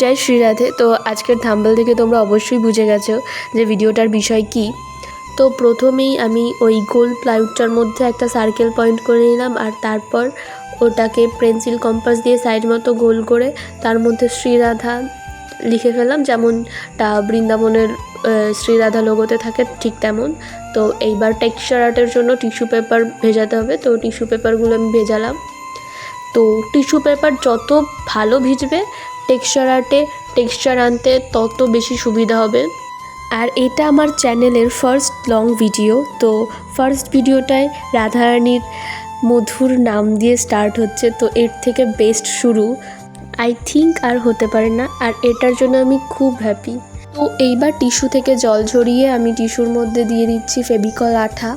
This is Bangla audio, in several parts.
জয় শ্রীরাধে তো আজকের থাম্বেল থেকে তোমরা অবশ্যই বুঝে গেছো যে ভিডিওটার বিষয় কি। তো প্রথমেই আমি ওই গোল প্লাইউডটার মধ্যে একটা সার্কেল পয়েন্ট করে নিলাম আর তারপর ওটাকে পেন্সিল কম্পাস দিয়ে সাইড মতো গোল করে তার মধ্যে শ্রীরাধা লিখে ফেললাম। যেমনটা বৃন্দাবনের শ্রীরাধা লোগোতে থাকে ঠিক তেমন। তো এইবার টেক্সচার আর্টের জন্য টিস্যু পেপার ভেজাতে হবে। তো টিস্যু পেপারগুলো আমি ভেজালাম। তো টিস্যু পেপার যত ভালো ভিজবে টেক্সচার আর্টে টেক্সচার আনতে তত বেশি সুবিধা হবে। আর এটা আমার চ্যানেলের ফার্স্ট লং ভিডিও, তো ফার্স্ট ভিডিওটায় রাধারানীর মধুর নাম দিয়ে স্টার্ট হচ্ছে, তো এর থেকে বেস্ট শুরু। আই থিঙ্ক আর হতে পারে না, আর এটার জন্য আমি খুব হ্যাপি। তো এইবার টিস্যু থেকে জল ঝরিয়ে আমি টিস্যুর মধ্যে দিয়ে দিচ্ছি ফেবিকল আঠা।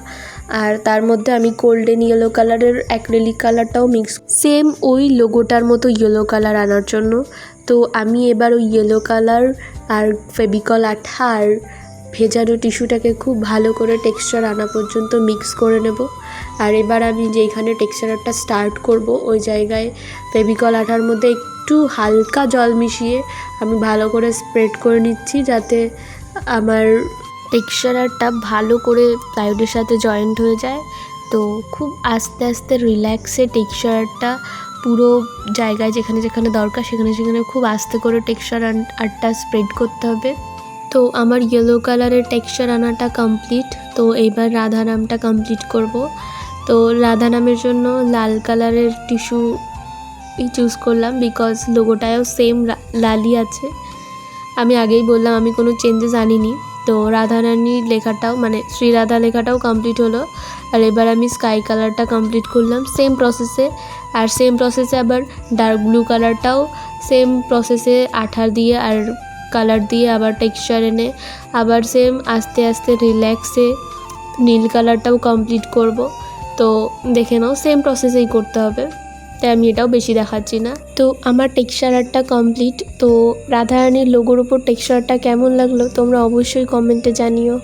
আর তার মধ্যে আমি গোল্ডেন ইয়েলো কালারের অ্যাক্রেলিক কালারটাও মিক্স সেম ওই লোগোটার মতো ইয়েলো কালার আনার জন্য। তো আমি এবার ওই ইয়েলো কালার আর ফেবিকল আঠা আর ভেজানো টিস্যুটাকে খুব ভালো করে টেক্সচার আনা পর্যন্ত মিক্স করে নেব। আর এবার আমি যেইখানে টেক্সচারটা স্টার্ট করব, ওই জায়গায় ফেবিকল আঠার মধ্যে একটু হালকা জল মিশিয়ে আমি ভালো করে স্প্রেড করে নিচ্ছি যাতে আমার টেক্সচারটা ভালো করে প্লাইউডের সাথে জয়েন্ট হয়ে যায়। তো খুব আস্তে আস্তে রিল্যাক্সে টেক্সচারটা পুরো জায়গায় যেখানে যেখানে দরকার সেখানে সেখানে খুব আস্তে করে টেক্সচার আর্টটা স্প্রেড করতে হবে। তো আমার ইয়েলো কালারের টেক্সচার আনাটা কমপ্লিট তো এইবার রাধা নামটা কমপ্লিট করব। তো রাধা নামের জন্য লাল কালারের টিস্যু চুজ করলাম বিকজ লোগোটায়ও সেম লালই আছে। আমি আগেই বললাম, আমি কোনো চেঞ্জেস আনিনি। তো রাধারানীর লেখাটাও মানে শ্রীরাধা লেখাটাও কমপ্লিট হলো। আর এবার আমি স্কাই কালারটা কমপ্লিট করলাম সেম প্রসেসে আর সেম প্রসেসে আবার ডার্ক ব্লু কালারটাও সেম প্রসেসে আঠা দিয়ে আর কালার দিয়ে আবার টেক্সচার এনে আবার সেম আস্তে আস্তে রিল্যাক্সে নীল কালারটাও কমপ্লিট করব। তো দেখে নাও সেম প্রসেসেই করতে হবে। তাই আমি এটাও বেশি দেখাচ্ছি না। তো আমার টেক্সচার আর্টটা কমপ্লিট তো রাধারানীর লোগোর উপর টেক্সচারটা কেমন লাগল তোমরা অবশ্যই কমেন্টে জানিও।